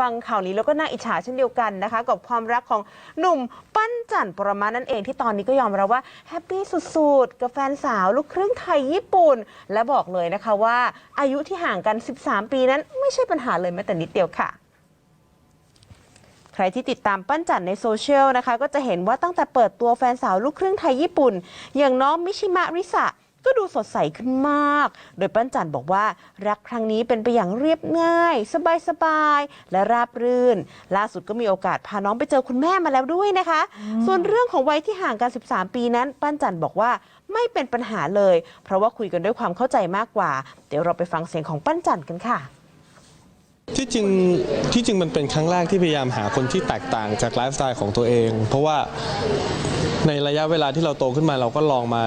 ฟังข่าวนี้แล้วก็น่าอิจฉาเช่นเดียวกันนะคะ กับความรักของหนุ่มปั้นจันปรมาณนั่นเองที่ตอนนี้ก็ยอมรับว่าแฮปปี้สุดๆ กับแฟนสาวลูกครึ่งไทยญี่ปุ่น และบอกเลยนะคะว่าอายุที่ห่างกัน 13 ปีนั้นไม่ใช่ปัญหาเลยแม้แต่นิดเดียวค่ะใครที่ติดตามปั้นจันในโซเชียลนะคะ ก็จะเห็นว่าตั้งแต่เปิดตัวแฟนสาวลูกครึ่งไทยญี่ปุ่น อย่างน้องมิชิมะริสะ ก็ดูสดใสขึ้นมาก โดยปั้นจันบอกว่ารักครั้งนี้เป็นไปอย่างเรียบง่าย สบายๆ และราบรื่น ล่าสุดก็มีโอกาสพาน้องไปเจอคุณแม่มาแล้วด้วยนะคะ ส่วนเรื่องของวัยที่ห่างกัน 13 ปีนั้น ปั้นจันบอกว่าไม่เป็นปัญหาเลย เพราะว่าคุยกันด้วยความเข้าใจมากกว่า เดี๋ยวเราไปฟังเสียงของปั้นจันกันค่ะ ที่จริงที่จริงมันเป็นครั้งแรกที่พยายามหาคนที่แตกต่างจากไลฟ์สไตล์ของตัวเอง เพราะว่าในระยะเวลาที่เราโตขึ้นมาเราก็ลองมา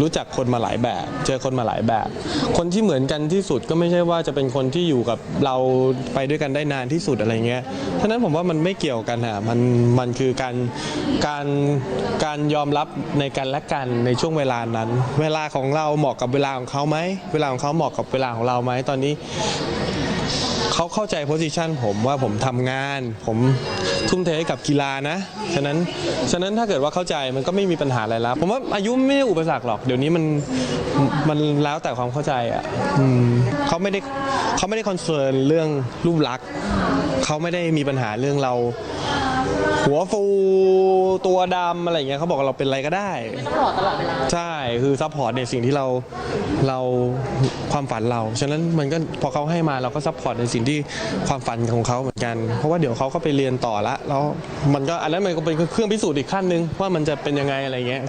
รู้จักคนมาหลายแบบ เจอคนมาหลายแบบ คนที่เหมือนกันที่สุดก็ไม่ใช่ว่าจะเป็นคนที่อยู่กับเราไปด้วยกันได้นานที่สุดอะไรเงี้ยฉะนั้นผมว่ามันไม่เกี่ยวกันอะมันมันคือการการการยอมรับในกันและกันในช่วงเวลานั้น เวลาของเราเหมาะกับเวลาของเขาไหมเวลาของเขาเหมาะกับเวลาของเราไหมตอนนี้ เขาเข้าใจโพสิชันผมว่าผมทำงาน ผมทุ่มเทให้กับกีฬานะ ฉะนั้นฉะนั้นถ้าเกิดว่าเข้าใจมันก็ไม่มีปัญหาอะไรแล้ว ผมว่าอายุไม่ได้อุปสรรคหรอก เดี๋ยวนี้มันมันแล้วแต่ความเข้าใจอะอืมเขาไม่ได้เขาไม่ได้คอนเซิร์นเรื่องรูปลักษณ์เขาไม่ได้มีปัญหาเรื่องเรา หัวฟูตัวดำอะไรอย่างเงี้ยเขาบอกว่าเราเป็นอะไรก็ได้ ต้องหล่อตลอดเวลาใช่คือซัพพอร์ตในสิ่งที่เราเราความฝันเรา ฉะนั้นมันก็พอเขาให้มาเราก็ซัพพอร์ตในสิ่งที่ความฝันของเขาเหมือนกัน เพราะว่าเดี๋ยวเขาก็ไปเรียนต่อละแล้วมันก็อันนั้นมันก็เป็นเครื่องพิสูจน์อีกขั้นหนึ่งว่ามันจะเป็นยังไงอะไรเงี้ย